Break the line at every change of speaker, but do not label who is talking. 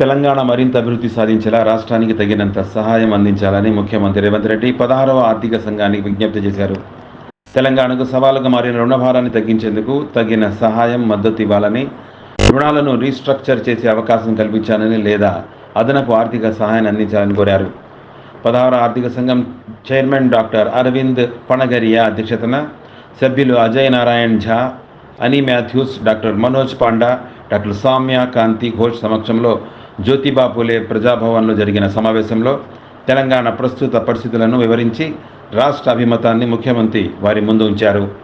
తెలంగాణ మరింత అభివృద్ధి సాధించేలా రాష్ట్రానికి తగినంత సహాయం అందించాలని ముఖ్యమంత్రి రేవంత్ రెడ్డి పదహారవ ఆర్థిక సంఘానికి విజ్ఞప్తి చేశారు. తెలంగాణకు సవాలుగా మారిన రుణభారాన్ని తగ్గించేందుకు తగిన సహాయం మద్దతు ఇవ్వాలని రుణాలను రీస్ట్రక్చర్ చేసే అవకాశం కల్పించాలని లేదా అదనపు ఆర్థిక సహాయాన్ని అందించాలని కోరారు. పదహారు ఆర్థిక సంఘం చైర్మన్ డాక్టర్ అరవింద్ పణగరియా అధ్యక్షతన సభ్యులు అజయ్ నారాయణ్ ఝా అని Mathews doctor Manoj Panda doctor Soumya Kanti Ghosh సమక్షంలో జ్యోతిబా పూలే ప్రజాభవన్లో జరిగిన సమావేశంలో తెలంగాణ ప్రస్తుత పరిస్థితులను వివరించి రాష్ట్ర అభిమతాన్ని ముఖ్యమంత్రి వారి ముందు ఉంచారు.